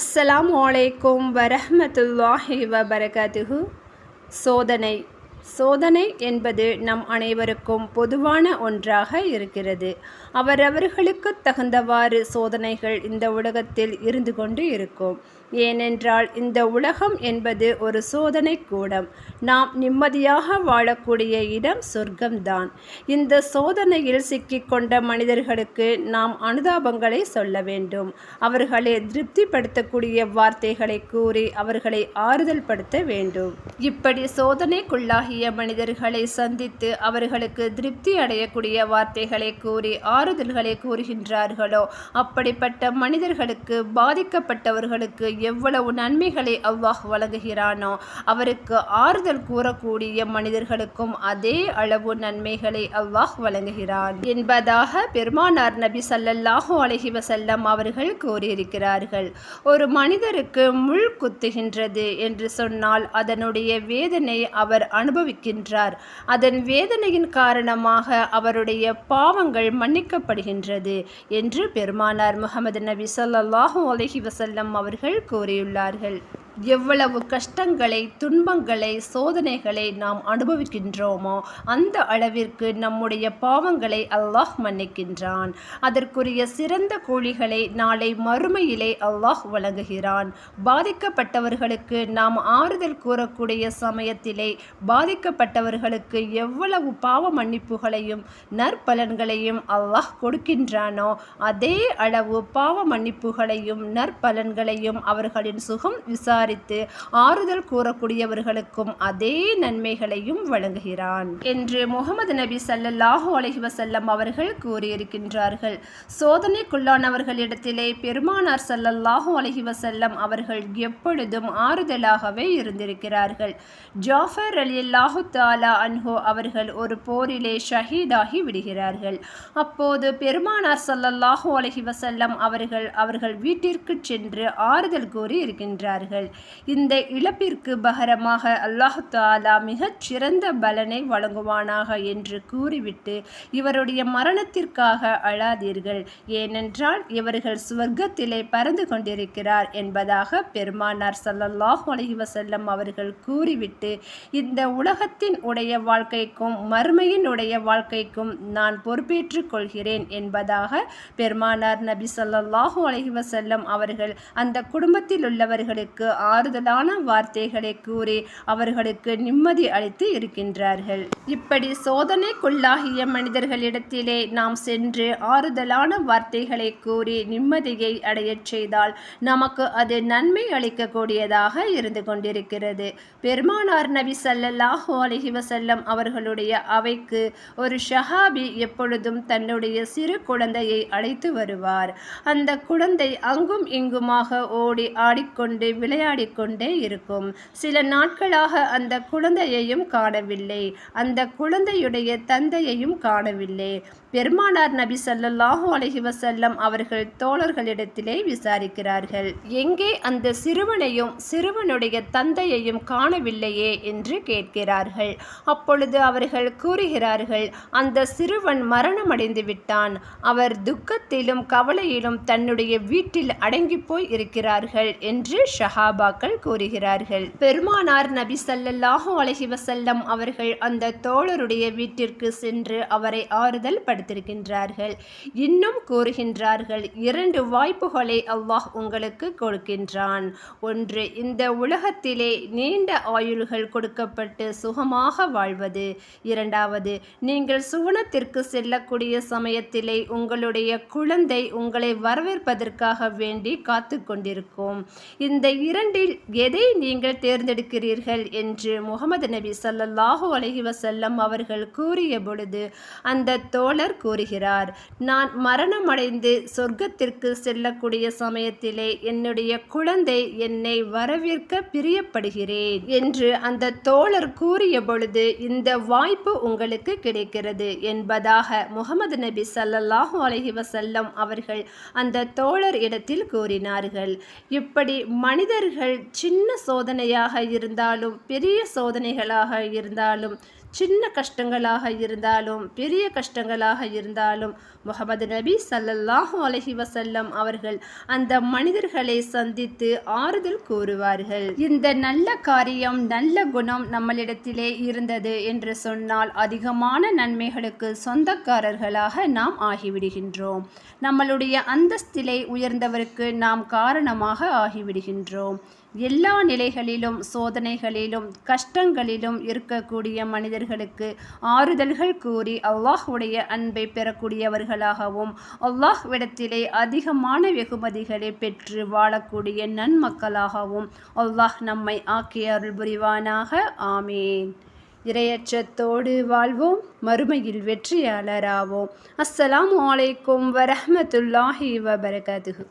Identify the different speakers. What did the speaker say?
Speaker 1: அஸ்ஸலாமு வலைக்கும் வரஹமத்துல்லாஹி வபரகாத்துஹு. சோதனை. சோதனை என்பது நம் அனைவருக்கும் பொதுவான ஒன்றாக இருக்கிறது. அவரவர்களுக்கு தகுந்தவாறு சோதனைகள் இந்த உலகத்தில் இருந்து கொண்டு இருக்கும். ஏனென்றால் இந்த உலகம் என்பது ஒரு சோதனை கூடம். நாம் நிம்மதியாக வாழக்கூடிய இடம் சொர்க்கம்தான். இந்த சோதனையில் சிக்கிக்கொண்ட மனிதர்களுக்கு நாம் அனுதாபங்களை சொல்ல வேண்டும். அவர்களை திருப்திப்படுத்தக்கூடிய வார்த்தைகளை கூறி அவர்களை ஆறுதல் படுத்த வேண்டும். இப்படி சோதனைக்குள்ளாகிய மனிதர்களை சந்தித்து அவர்களுக்கு திருப்தி அடையக்கூடிய வார்த்தைகளை கூறி ஆறுதல்களை கூறுகின்றார்களோ? அப்படிப்பட்ட மனிதர்களுக்கு பாதிக்கப்பட்டவர்களுக்கு எவ்வளவு நன்மைகளை அவ்வாஹ் வழங்குகிறானோ அவருக்கு ஆறுதல் கூறக்கூடிய மனிதர்களுக்கும் அதே அளவு நன்மைகளை அவ்வாஹ் வழங்குகிறான் என்பதாக பெருமானார் நபி சல்லல்லாஹு அலஹி வசல்லம் அவர்கள் கூறியிருக்கிறார்கள். ஒரு மனிதருக்கு முள் குத்துகின்றது என்று சொன்னால் அதனுடைய வேதனை அவர் அனுபவிக்கின்றார். அதன் வேதனையின் காரணமாக அவருடைய பாவங்கள் மன்னிக்கப்படுகின்றது என்று பெருமானார் முகமது நபி ஸல்லல்லாஹு அலஹி வசல்லம் அவர்கள் கோரியுள்ளார்கள் எவ்வளவு கஷ்டங்களை துன்பங்களை சோதனைகளை நாம் அனுபவிக்கின்றோமோ அந்த அளவிற்கு நம்முடைய பாவங்களை அல்லாஹ் மன்னிக்கின்றான். அதற்குரிய சிறந்த கூலிகளை நாளை மறுமையிலே அல்லாஹ் வழங்குகிறான். பாதிக்கப்பட்டவர்களுக்கு நாம் ஆறுதல் கூறக்கூடிய சமயத்திலே பாதிக்கப்பட்டவர்களுக்கு எவ்வளவு பாவ மன்னிப்புகளையும் நற்பலன்களையும் அல்லாஹ் கொடுக்கின்றானோ அதே அளவு பாவ மன்னிப்புகளையும் நற்பலன்களையும் அவர்களின் சுகம் விசாரி விசாரித்து ஆறுதல் கூறக்கூடியவர்களுக்கும் அதே நன்மைகளையும் வழங்குகிறான். என்று முகமது நபி ஸல்லல்லாஹு அலஹி வசல்லம் அவர்கள் கூறியிருக்கின்றார்கள். சோதனைக்குள்ளானவர்களிடத்திலே பெருமானார் ஸல்லல்லாஹு அலஹி வசல்லம் அவர்கள் எப்பொழுதும் ஆறுதலாகவே இருந்திருக்கிறார்கள். ஜாஃபர் அலி அல்லாஹு தாலா அன்ஹோ அவர்கள் ஒரு போரிலே ஷஹீதாகி விடுகிறார்கள். அப்போது பெருமானார் ஸல்லல்லாஹு அலஹி வசல்லம் அவர்கள் அவர்கள் வீட்டிற்கு சென்று ஆறுதல் கூறி இருக்கின்றார்கள் இந்த இழப்பிற்கு பகரமாக அல்லாஹு தாலா மிகச் சிறந்த பலனை வழங்குவானாக என்று கூறிவிட்டு இவருடைய மரணத்திற்காக அழாதீர்கள். ஏனென்றால் இவர்கள் சுவர்க்கத்திலே பறந்து கொண்டிருக்கிறார் என்பதாக பெருமானார் ஸல்லல்லாஹு அலைஹி வஸல்லம் அவர்கள் கூறிவிட்டு இந்த உலகத்தின் உடைய வாழ்க்கைக்கும் மறுமையின் உடைய வாழ்க்கைக்கும் நான் பொறுப்பேற்றுக் கொள்கிறேன் என்பதாக பெருமானார் நபி சொல்லாஹூ அலஹி வசல்லம் அவர்கள் அந்த குடும்பத்தில் உள்ளவர்களுக்கு ஆறுதலான வார்த்தைகளை கூறி அவர்களுக்கு நிம்மதி அளித்து இருக்கின்றார்கள். இப்படி சோதனைக்குள்ளாகிய மனிதர்களிடத்திலே நாம் சென்று ஆறுதலான வார்த்தைகளை கூறி நிம்மதியை அடையச் செய்தால் நமக்கு அது நன்மை அளிக்கக்கூடியதாக இருந்து கொண்டிருக்கிறது. பெருமானார் நபி ஸல்லல்லாஹு அலைஹி வஸல்லம் அவர்களுடைய அவைக்கு ஒரு ஷஹாபி எப்பொழுதும் தன்னுடைய சிறு குழந்தையை அழைத்து வருவார். அந்த குழந்தை அங்கும் இங்குமாக ஓடி ஆடிக்கொண்டு கொண்டே இருக்கும். சில நாட்களாக அந்த குழந்தையையும் காணவில்லை. அந்த குழந்தையுடைய தந்தையையும் காணவில்லை. பெருமானார் நபி சல்லாஹு அலஹி வசல்லம் அவர்கள் தோழர்களிடத்திலே விசாரிக்கிறார்கள். எங்கே அந்த சிறுவனையும் சிறுவனுடைய தந்தையையும் காணவில்லையே? என்று கேட்கிறார்கள். அப்பொழுது அவர்கள் கூறுகிறார்கள் அந்த சிறுவன் மரணமடைந்து விட்டான். அவர் துக்கத்திலும் கவலையிலும் தன்னுடைய வீட்டில் அடங்கி போய் இருக்கிறார்கள் என்று சஹாபாக்கள் கூறுகிறார்கள். பெருமானார் நபி சல்லல்லாஹு அலஹி வசல்லம் அவர்கள் அந்த தோழருடைய வீட்டிற்கு சென்று அவரை ஆறுதல் படுத்திருக்கின்றார்கள். இன்னும் கூறுகின்றார்கள் இரண்டு வாய்ப்புகளை அல்லாஹ் உங்களுக்கு கொடுக்கின்றான். ஒன்று இந்த உலகத்திலே நீண்ட ஆயுள்கள் கொடுக்கப்பட்டு சுகமாக வாழ்வது. இரண்டாவது நீங்கள் சுவனத்திற்கு செல்லக்கூடிய சமயத்திலே உங்களுடைய குழந்தை உங்களை வரவேற்பதற்காக வேண்டி காத்து கொண்டிருக்கும் இந்த இரண்டில் எதை நீங்கள் தேர்ந்தெடுக்கிறீர்கள் என்று முகமது நபி சல்லல்லாஹு அலஹி வசல்லம் அவர்கள் கூறிய பொழுது அந்த தோழர் கூறுகிறார் நான் மரணமடைந்து சொர்க்கத்திற்கு செல்லக்கூடிய சமயத்திலே என்னுடைய குழந்தை என்னை வரவேற்க பிரியப்படுகிறேன் என்று அந்த தோழர் கூறிய பொழுது இந்த வாய்ப்பு உங்களுக்கு கிடைக்கிறது என்பதாக முகமது நபி சல்லல்லாஹு அலஹி வசல்லம் அவர்கள் அந்த தோழர் இடத்தில் கூறினார்கள். இப்படி மனிதர்கள் சின்ன சோதனையாக இருந்தாலும் பெரிய சோதனைகளாக இருந்தாலும் சின்ன கஷ்டங்களாக இருந்தாலும் பெரிய கஷ்டங்களாக இருந்தாலும் முகமது நபி சல்லல்லாஹு அலஹி வசல்லம் அவர்கள் அந்த மனிதர்களை சந்தித்து ஆறுதல் கூறுவார்கள். இந்த நல்ல காரியம் நல்ல குணம் நம்மளிடத்திலே இருந்தது என்று சொன்னால் அதிகமான நன்மைகளுக்கு சொந்தக்காரர்களாக நாம் ஆகிவிடுகின்றோம். நம்மளுடைய அந்தஸ்திலே உயர்ந்தவருக்கு நாம் காரணமாக ஆகிவிடுகின்றோம். எல்லா நிலைகளிலும் சோதனைகளிலும் கஷ்டங்களிலும் இருக்கக்கூடிய மனிதர்களுக்கு ஆறுதல்கள் கூறி அல்லாஹுடைய அன்பை பெறக்கூடியவர்களாகவும் அல்லாஹ்விடத்திலே அதிகமான வெகுமதிகளை பெற்று வாழக்கூடிய நன்மக்களாகவும் அல்லாஹ் நம்மை ஆக்கிய அருள் புரிவானாக. ஆமேன். இரையச்சத்தோடு வாழ்வோம் மறுமையில் வெற்றியாளராவோம். அஸ்ஸலாம் அலைக்கும் வரஹமத்துல்லாஹி வபரகாத்துஹு.